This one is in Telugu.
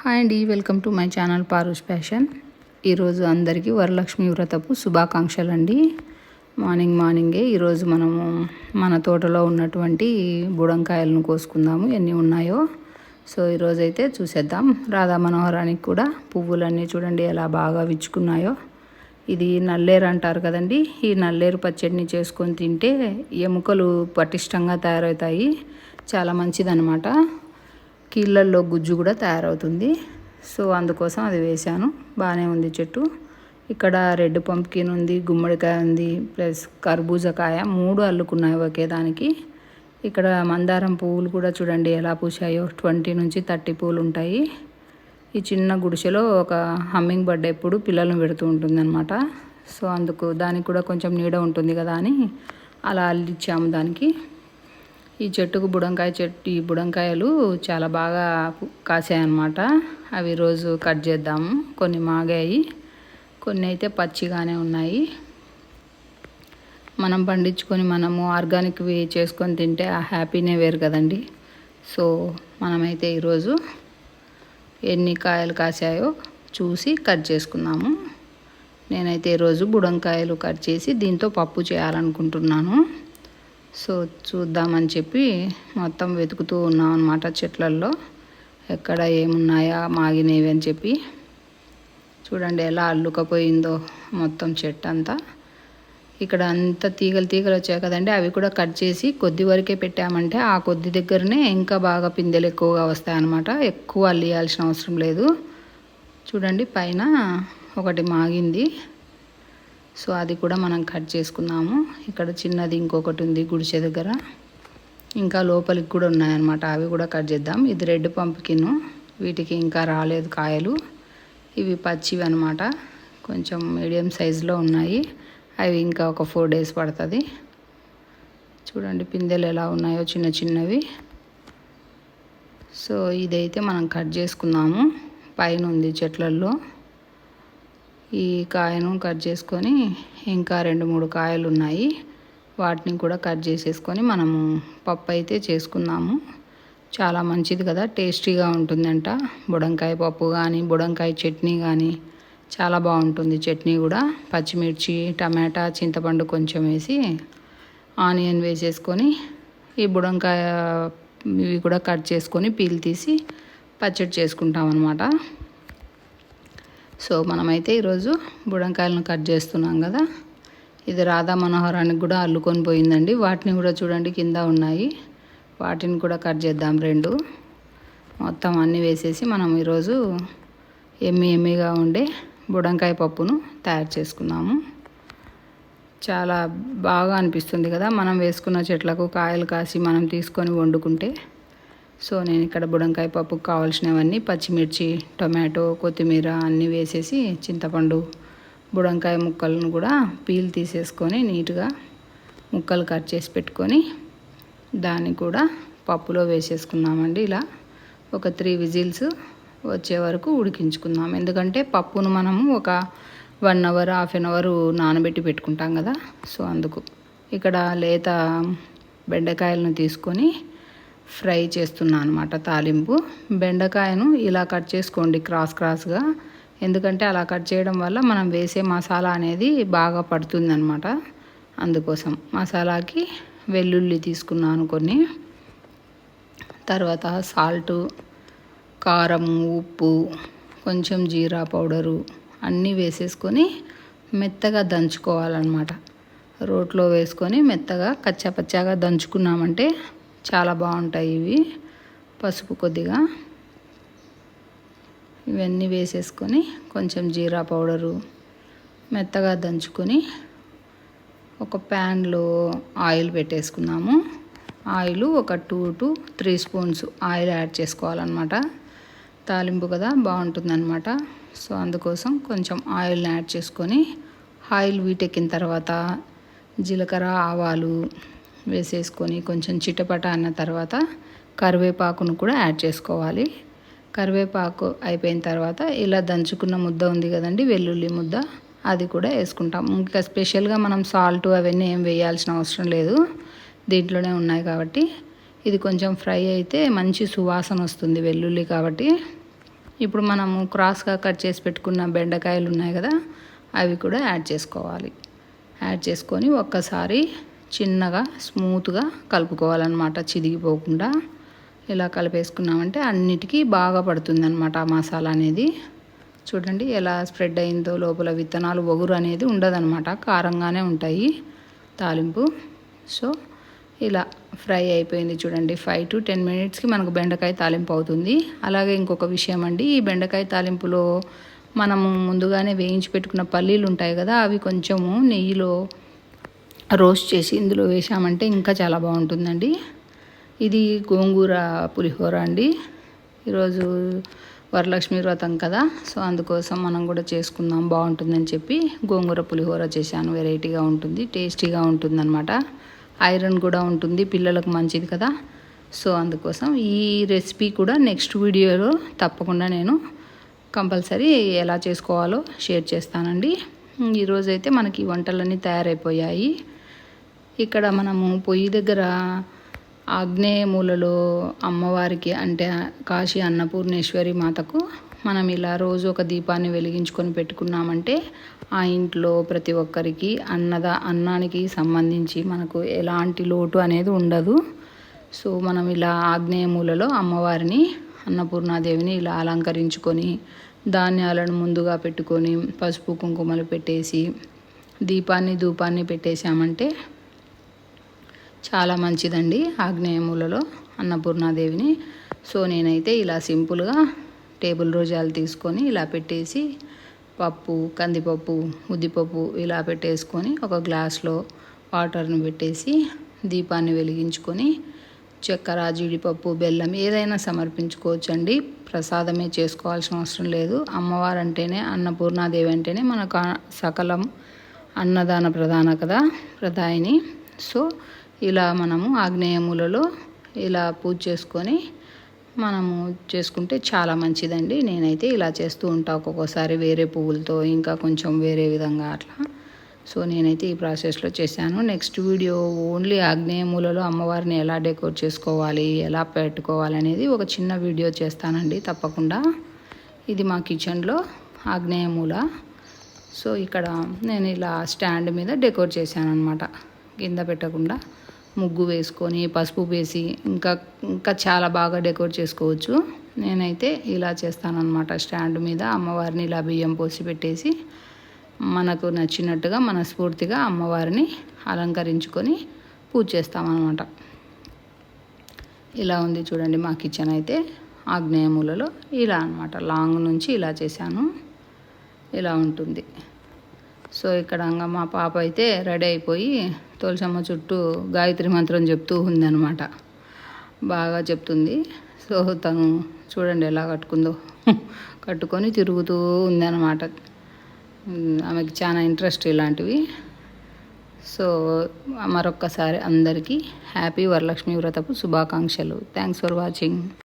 హాయ్ అండి welcome to my channel Parush fashion. ఈరోజు అందరికీ వరలక్ష్మి వ్రతపు శుభాకాంక్షలు అండి మార్నింగ్ మార్నింగే ఈరోజు మనము మన తోటలో ఉన్నటువంటి బుడంకాయలను కోసుకుందాము ఎన్ని ఉన్నాయో. సో ఈరోజు అయితే చూసేద్దాం. రాధా మనోహరానికి కూడా పువ్వులన్నీ చూడండి ఎలా బాగా విచ్చుకున్నాయో. ఇది నల్లేరు అంటారు కదండి ఈ నల్లేరు పచ్చడిని చేసుకొని తింటే ఎముకలు పటిష్టంగా తయారవుతాయి. చాలా మంచిదన్నమాట. కీళ్ళల్లో గుజ్జు కూడా తయారవుతుంది. సో అందుకోసం అది వేశాను. బాగానే ఉంది చెట్టు. ఇక్కడ రెడ్ పంప్కిన్ ఉంది గుమ్మడికాయ ఉంది ప్లస్ కర్బూజకాయ మూడు అల్లుకున్నాయి ఒకే దానికి. ఇక్కడ మందారం పువ్వులు కూడా చూడండి ఎలా పూసాయో ట్వంటీ నుంచి థర్టీ పువ్వులు ఉంటాయి. ఈ చిన్న గుడిసెలో ఒక హమ్మింగ్ బర్డ్ ఎప్పుడు పిల్లలను పెడుతూ ఉంటుంది అనమాట సో అందుకు దానికి కూడా కొంచెం నీడ ఉంటుంది కదా అని అలా అల్లిచ్చాము దానికి. ఈ చెట్టుకు బుడంకాయ చెట్టు ఈ బుడంకాయలు చాలా బాగా కాసాయన్నమాట. అవి రోజు కట్ చేద్దాము కొన్ని మాగాయి కొన్ని అయితే పచ్చిగానే ఉన్నాయి. మనం పండించుకొని మనము ఆర్గానిక్వి చేసుకొని తింటే ఆ హ్యాపీనే వేరు కదండి. సో మనమైతే ఈరోజు ఎన్ని కాయలు కాసాయో చూసి కట్ చేసుకున్నాము నేనైతే ఈరోజు బుడంకాయలు కట్ చేసి దీంతో పప్పు చేయాలనుకుంటున్నాను. సో చూద్దామని చెప్పి మొత్తం వెతుకుతూ ఉన్నాం అనమాట చెట్లల్లో. ఎక్కడ ఏమున్నాయా మాగినవి అని చెప్పి. చూడండి ఎలా అల్లుకపోయిందో మొత్తం చెట్టు అంతా ఇక్కడ అంత తీగలు తీగలు వచ్చాయి కదండి అవి కూడా కట్ చేసి కొద్ది వరకే పెట్టామంటే ఆ కొద్ది దగ్గరనే ఇంకా బాగా పిందెలు ఎక్కువగా వస్తాయన్నమాట ఎక్కువ అల్లియాల్సిన అవసరం లేదు. చూడండి పైన ఒకటి మాగింది. సో అది కూడా మనం కట్ చేసుకున్నాము. ఇక్కడ చిన్నది ఇంకొకటి ఉంది గుడిసె దగ్గర. ఇంకా లోపలికి కూడా ఉన్నాయన్నమాట. అవి కూడా కట్ చేద్దాం. ఇది రెడ్ పంపుకిన్. వీటికి ఇంకా రాలేదు కాయలు. ఇవి పచ్చివి అనమాట కొంచెం మీడియం సైజులో ఉన్నాయి. అవి ఇంకా ఒక ఫోర్ డేస్ పడుతుంది. చూడండి పిందెలు ఎలా ఉన్నాయో చిన్న చిన్నవి. సో ఇదైతే మనం కట్ చేసుకున్నాము. పైన ఉంది చెట్లల్లో. ఈ కాయను కట్ చేసుకొని ఇంకా రెండు మూడు కాయలు ఉన్నాయి వాటిని కూడా కట్ చేసేసుకొని మనము పప్పు అయితే చేసుకున్నాము చాలా మంచిది కదా టేస్టీగా ఉంటుందంట. బుడంకాయ పప్పు కానీ బుడంకాయ చట్నీ కానీ చాలా బాగుంటుంది. చట్నీ కూడా పచ్చిమిర్చి టమాటా చింతపండు కొంచెం వేసి ఆనియన్ వేసేసుకొని ఈ బుడంకాయ ఇవి కూడా కట్ చేసుకొని పీల్ తీసి పచ్చడి చేసుకుంటాం అనమాట సో మనమైతే ఈరోజు బుడంకాయలను కట్ చేస్తున్నాం కదా. ఇది రాధా మనోహరానికి కూడా అల్లుకొని పోయిందండి. వాటిని కూడా చూడండి కింద ఉన్నాయి. వాటిని కూడా కట్ చేద్దాం రెండు. మొత్తం అన్నీ వేసేసి మనం ఈరోజు ఎమ్మి ఎమ్మిగా ఉండే బుడంకాయ పప్పును తయారు చేసుకున్నాము. చాలా బాగా అనిపిస్తుంది కదా. మనం వేసుకున్న చెట్లకు కాయలు కాసి మనం తీసుకొని వండుకుంటే. సో నేను ఇక్కడ బుడంకాయ పప్పుకు కావాల్సినవన్నీ పచ్చిమిర్చి టొమాటో కొత్తిమీర అన్నీ వేసేసి చింతపండు బుడంకాయ ముక్కలను కూడా పీల్ తీసేసుకొని నీట్గా ముక్కలు కట్ చేసి పెట్టుకొని దాన్ని కూడా పప్పులో వేసేసుకున్నామండి. ఇలా ఒక త్రీ విజిల్స్ వచ్చే వరకు ఉడికించుకుందాం. ఎందుకంటే పప్పును మనము ఒక one hour half an hour నానబెట్టి పెట్టుకుంటాం కదా. సో అందుకు ఇక్కడ లేత బెండకాయలను తీసుకొని ఫ్రై చేస్తున్నాను అనమాట తాలింపు. బెండకాయను ఇలా కట్ చేసుకోండి క్రాస్ క్రాస్గా. ఎందుకంటే అలా కట్ చేయడం వల్ల మనం వేసే మసాలా అనేది బాగా పడుతుంది అనమాట అందుకోసం మసాలాకి వెల్లుల్లి తీసుకున్నాను కొన్ని. తర్వాత సాల్టు కారం ఉప్పు కొంచెం జీరా పౌడరు అన్నీ వేసేసుకొని మెత్తగా దంచుకోవాలన్నమాట. రోట్లో వేసుకొని మెత్తగా కచ్చాపచ్చాగా దంచుకున్నామంటే చాలా బాగుంటాయి ఇవి. పసుపు కొద్దిగా. ఇవన్నీ వేసేసుకొని కొంచెం జీరా పౌడరు మెత్తగా దంచుకొని ఒక ప్యాన్లో ఆయిల్ పెట్టేసుకున్నాము ఆయిల్ ఒక two to three spoons oil add చేసుకోవాలన్నమాట. తాలింపు కదా బాగుంటుందన్నమాట. సో అందుకోసం కొంచెం ఆయిల్ని యాడ్ చేసుకొని ఆయిల్ వీటెక్కిన తర్వాత జీలకర్ర ఆవాలు వేసేసుకొని కొంచెం చిటపట అన్న తర్వాత కరివేపాకును కూడా యాడ్ చేసుకోవాలి. కరివేపాకు అయిపోయిన తర్వాత ఇలా దంచుకున్న ముద్ద ఉంది కదండి వెల్లుల్లి ముద్ద అది కూడా వేసుకుంటాం. ఇంకా స్పెషల్గా మనం సాల్ట్ అవన్నీ ఏం వేయాల్సిన అవసరం లేదు. దీంట్లోనే ఉన్నాయి కాబట్టి. ఇది కొంచెం ఫ్రై అయితే మంచి సువాసన వస్తుంది వెల్లుల్లి కాబట్టి. ఇప్పుడు మనము క్రాస్గా కట్ చేసి పెట్టుకున్న బెండకాయలు ఉన్నాయి కదా అవి కూడా యాడ్ చేసుకోవాలి. యాడ్ చేసుకొని ఒక్కసారి చిన్నగా స్మూత్గా కలుపుకోవాలన్నమాట చిదిగిపోకుండా. ఇలా కలిపేసుకున్నామంటే అన్నిటికీ బాగా పడుతుందన్నమాట ఆ మసాలా అనేది. చూడండి ఎలా స్ప్రెడ్ అయిందో లోపల విత్తనాలు ఒగురు అనేది ఉండదన్నమాట కారంగానే ఉంటాయి తాలింపు. సో ఇలా ఫ్రై అయిపోయింది చూడండి ఫైవ్ టు టెన్ మినిట్స్కి మనకు బెండకాయ తాలింపు అవుతుంది. అలాగే ఇంకొక విషయం అండి ఈ బెండకాయ తాలింపులో మనము ముందుగానే వేయించి పెట్టుకున్న పల్లీలు ఉంటాయి కదా అవి కొంచెము నెయ్యిలో రోస్ట్ చేసి ఇందులో వేసామంటే ఇంకా చాలా బాగుంటుందండి. ఇది గోంగూర పులిహోర అండి. ఈరోజు వరలక్ష్మి వ్రతం కదా సో అందుకోసం మనం కూడా చేసుకుందాం బాగుంటుందని చెప్పి గోంగూర పులిహోర చేశాను. వెరైటీగా ఉంటుంది టేస్టీగా ఉంటుందన్నమాట. ఐరన్ కూడా ఉంటుంది పిల్లలకు మంచిది కదా. సో అందుకోసం ఈ రెసిపీ కూడా నెక్స్ట్ వీడియోలో తప్పకుండా నేను కంపల్సరీ ఎలా చేసుకోవాలో షేర్ చేస్తానండి. ఈరోజైతే మనకి వంటలన్నీ తయారైపోయాయి. ఇక్కడ మనము పొయ్యి దగ్గర ఆగ్నేయ మూలలో అమ్మవారికి అంటే కాశీ అన్నపూర్ణేశ్వరి మాతకు మనం ఇలా రోజు ఒక దీపాన్ని వెలిగించుకొని పెట్టుకున్నామంటే ఆ ఇంట్లో ప్రతి ఒక్కరికి అన్నద అన్నానికి సంబంధించి మనకు ఎలాంటి లోటు అనేది ఉండదు. సో మనం ఇలా ఆగ్నేయ మూలలో అమ్మవారిని అన్నపూర్ణాదేవిని ఇలా అలంకరించుకొని ధాన్యాలను ముందుగా పెట్టుకొని పసుపు కుంకుమలు పెట్టేసి దీపాన్ని ధూపాన్ని పెట్టేశామంటే చాలా మంచిదండి ఆగ్నేయములలో అన్నపూర్ణాదేవిని. సో నేనైతే ఇలా సింపుల్గా టేబుల్ రోజాలు తీసుకొని ఇలా పెట్టేసి పప్పు కందిపప్పు ఉద్దిపప్పు ఇలా పెట్టేసుకొని ఒక గ్లాస్లో వాటర్ని పెట్టేసి దీపాన్ని వెలిగించుకొని చక్కెర జీడిపప్పు బెల్లం ఏదైనా సమర్పించుకోవచ్చండి. ప్రసాదమే చేసుకోవాల్సిన అవసరం లేదు. అమ్మవారు అంటేనే అన్నపూర్ణాదేవి అంటేనే మనకు సకలం అన్నదాన ప్రధాన కదా ప్రధాయిని. సో ఇలా మనము ఆగ్నేయములలో ఇలా పూజ చేసుకొని మనము చేసుకుంటే చాలా మంచిదండి. నేనైతే ఇలా చేస్తూ ఉంటా ఒక్కొక్కసారి వేరే పువ్వులతో ఇంకా కొంచెం వేరే విధంగా అట్లా. సో నేనైతే ఈ ప్రాసెస్లో చేశాను. నెక్స్ట్ వీడియో ఓన్లీ ఆగ్నేయమూలలో అమ్మవారిని ఎలా డెకోర్ చేసుకోవాలి ఎలా పెట్టుకోవాలి అనేది ఒక చిన్న వీడియో చేస్తానండి తప్పకుండా. ఇది మా కిచెన్లో ఆగ్నేయమూల సో ఇక్కడ నేను ఇలా స్టాండ్ మీద డెకోర్ చేశాను అనమాట కింద పెట్టకుండా ముగ్గు వేసుకొని పసుపు వేసి ఇంకా ఇంకా చాలా బాగా డెకోర్ చేసుకోవచ్చు. నేనైతే ఇలా చేస్తానన్నమాట. స్టాండ్ మీద అమ్మవారిని ఇలా బియ్యం పోసి పెట్టేసి మనకు నచ్చినట్టుగా మనస్ఫూర్తిగా అమ్మవారిని అలంకరించుకొని పూజ చేస్తామన్నమాట. ఇలా ఉంది చూడండి మా కిచెన్ అయితే. ఆగ్నేయమూలలో ఇలా అనమాట లాంగ్ నుంచి ఇలా చేశాను. ఇలా ఉంటుంది. సో ఇక్కడ మా పాప అయితే రెడీ అయిపోయి తులసమ్మ చుట్టూ గాయత్రి మంత్రం చెప్తూ ఉందనమాట బాగా చెప్తుంది. సో తను చూడండి ఎలా కట్టుకుందో. కట్టుకొని తిరుగుతూ ఉందన్నమాట. ఆమెకి చాలా ఇంట్రెస్ట్ ఇలాంటివి. సో మరొక్కసారి అందరికీ హ్యాపీ వరలక్ష్మి వ్రతపు శుభాకాంక్షలు. Thanks for watching.